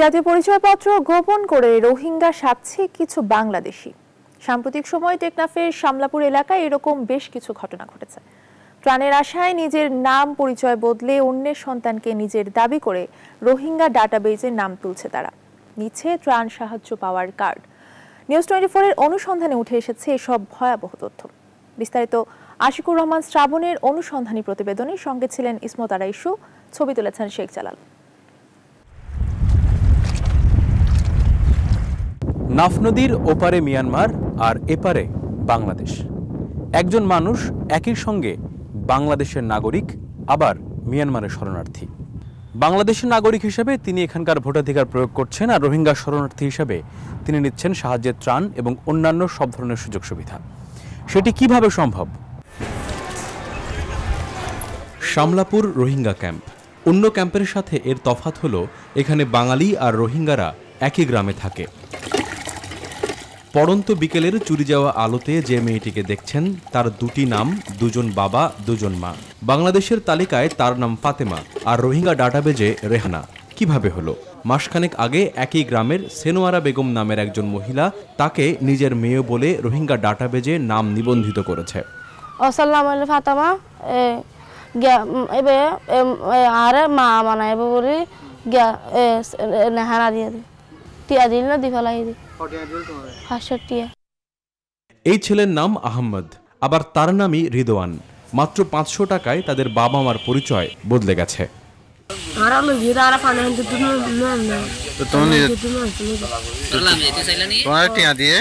জাতীয় পরিচয়পত্র গোপন করে রোহিঙ্গা সাচ্ছে কিছু বাংলাদেশি। সাম্প্রতিক সময়ে টেকনাফের শামলাপুর এলাকায় এরকম বেশ কিছু ঘটনা ঘটেছে। ত্রাণের আশায় নিজের নাম পরিচয় বদলে অন্যের সন্তানকে নিজের দাবি করে রোহিঙ্গা ডাটাবেজে নাম তুলছে তারা। নিচ্ছে ত্রাণ সাহায্য পাওয়ার কার্ড। নিউজ টোয়েন্টি ফোরের অনুসন্ধানে উঠে এসেছে এসব ভয়াবহ তথ্য। বিস্তারিত আশিকুর রহমান শ্রাবণের অনুসন্ধানী প্রতিবেদনে সঙ্গে ছিলেন ইসমত আরাইশু ছবি তুলেছেন শেখ জালাল। নাফ নদীর ওপারে মিয়ানমার আর এপারে বাংলাদেশ। একজন মানুষ একই সঙ্গে বাংলাদেশের নাগরিক, আবার মিয়ানমারের শরণার্থী। বাংলাদেশের নাগরিক হিসেবে তিনি এখানকার ভোটাধিকার প্রয়োগ করছেন আর রোহিঙ্গা শরণার্থী হিসেবে তিনি নিচ্ছেন সাহায্যের ত্রাণ এবং অন্যান্য সব ধরনের সুযোগ সুবিধা। সেটি কীভাবে সম্ভব? শামলাপুর রোহিঙ্গা ক্যাম্প। অন্য ক্যাম্পের সাথে এর তফাত হলো, এখানে বাঙালি আর রোহিঙ্গারা একই গ্রামে থাকে। পড়ন্ত বিকেলের চুরি যাওয়া আলোতে যে মেয়েটিকে দেখছেন, তার দুটি নাম, দুজন বাবা, দুজন মা। বাংলাদেশের তালিকায় তার নাম ফাতেমা আর রোহিঙ্গা ডাটাবেজে রেহানা। কীভাবে হলো? মাসখানেক আগে একই গ্রামের সেনোয়ারা বেগম নামের একজন মহিলা তাকে নিজের মেয়ে বলে রোহিঙ্গা ডাটাবেজে নাম নিবন্ধিত করেছে। আলী ফাতামা। এবে আরে মা মানাইব বলি, গিয়া, এ নেহানা দিয়ে দি। টিয়া দিল না দি ফেলাই দি। পাঁচশো টিয়া এই ছেলের নাম আহম্মদ আবার তার নামই রিদওয়ান। মাত্র পাঁচশো টাকায় তাদের বাবা মার পরিচয় বদলে গেছে। দিয়ে।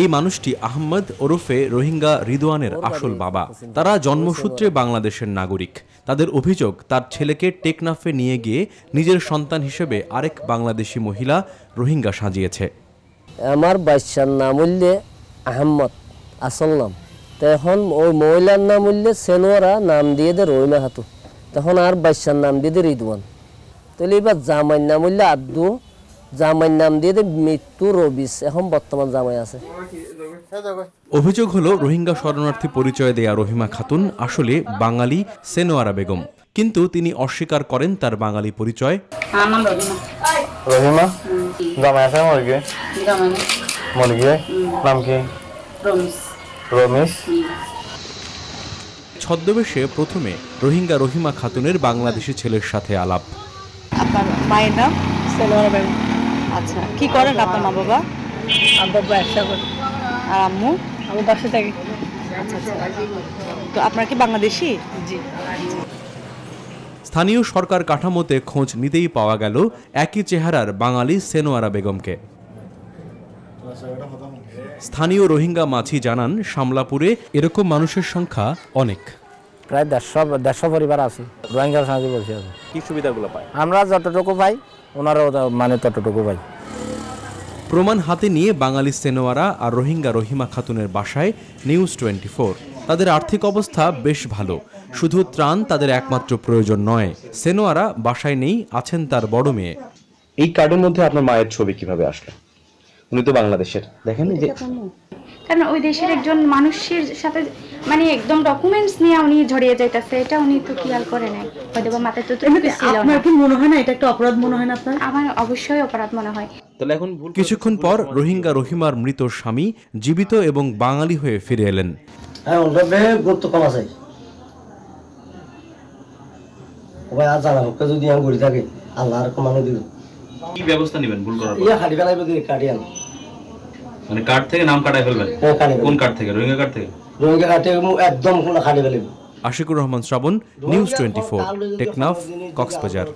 এই মানুষটি আহমদ ওরফে রোহিঙ্গা রিদওয়ানের আসল বাবা। তারা জন্মসূত্রে বাংলাদেশের নাগরিক। তাদের অভিযোগ তার ছেলেকে টেকনাফে নিয়ে গিয়ে নিজের সন্তান হিসেবে আরেক বাংলাদেশি মহিলা রোহিঙ্গা সাজিয়েছে। আমার বাচ্চার নাম উল্লে আহম্মদ আসল নাম। তখন ওই মহিলার নাম উল্লে সেনোয়ারা নাম দিয়ে দে রহিমা হাতু তখন আর বাচ্চার নাম দিয়ে দে রিদওয়ান। তাহলে এবার জামাইয়ের নাম উল্লে আব্দু জামাইয়ের নাম দিয়ে মৃত্যু রবিস। এখন বর্তমান জামাই আছে। অভিযোগ হলো রোহিঙ্গা শরণার্থী পরিচয় দেয়া রহিমা খাতুন আসলে বাঙালি সেনোয়ারা বেগম। কিন্তু তিনি অস্বীকার করেন তার বাঙালি পরিচয়। রবিনা রহিমা? জামাই আছে মুরগি? জামাই মুরগি? নাম কি? রমিস রমেশ? ছদ্মবেশে প্রথমে রোহিঙ্গা রহিমা খাতুনের বাংলাদেশি ছেলের সাথে আলাপ। আপনার মায়ের নাম সেলোয়ার বেগম। আচ্ছা কি করেন আপনার মা বাবা? আব্বা ব্যবসা করি। আর আম্মু? আমি বাসা থাকি। আচ্ছা আচ্ছা। তো আপনার কি বাংলাদেশি? জি। স্থানীয় সরকার কাঠামোতে খোঁজ নিতেই পাওয়া গেল একই চেহারার বাঙালি সেনোয়ারা বেগমকে। স্থানীয় রোহিঙ্গা মাছি জানান শামলাপুরে এরকম মানুষের সংখ্যা অনেক। প্রায় দেড়শো দেড়শো পরিবার আছে। রোহিঙ্গার সাহায্যে বলছি আছে। কি সুবিধাগুলো পায়? আমরা যতটুকু পাই ওনারাও মানে ততটুকু পাই। প্রমাণ হাতে নিয়ে বাঙালি সেনোয়ারা আর রোহিঙ্গা রহিমা খাতুনের বাসায় নিউজ টোয়েন্টি তাদের আর্থিক অবস্থা বেশ ভালো। শুধু ত্রাণ তাদের একমাত্র প্রয়োজন নয়। সেনোয়ারা বাসায় নেই আছেন তার বড় মেয়ে। এই কার্ডের মধ্যে আপনার মায়ের ছবি কীভাবে আসলো? উনি তো বাংলাদেশের। দেখেন এই যে কারণ ওই দেশের একজন মানুষের সাথে মানে একদম ডকুমেন্টস নিয়ে উনি ঝরিয়ে যাইতেছে এটা উনি তো খেয়াল করে নাই? হয়তো বা মাথায় তো এমনিতে ছিল আপনার কি মনে হয় না এটা একটা অপরাধ মনে হয় না আপনার? আমার অবশ্যই অপরাধ মনে হয়। তাহলে এখন ভুল কিছুক্ষণ পর রোহিঙ্গা রহিমার মৃত স্বামী জীবিত এবং বাঙালি হয়ে ফিরে এলেন। হ্যাঁ ওটা বে গুরুত্ব কম আছে। ওই আর জানা হোক যদি আমি ঘুরে থাকি আল্লাহ আর কমানো দিব। কি ব্যবস্থা নেবেন ভুল করার পর? ইয়া খালি ফেলাইব কাটিয়ান মানে কার্ড থেকে নাম কাটাই ফেলবেন? কোন কার্ড থেকে? রোহিঙ্গা কার্ড থেকে? রোহিঙ্গা কার্ড থেকে একদম কোনো খালি ফেলাইব Ashikur Rahman Shrabon news twenty four Teknaf Cox's Bazar.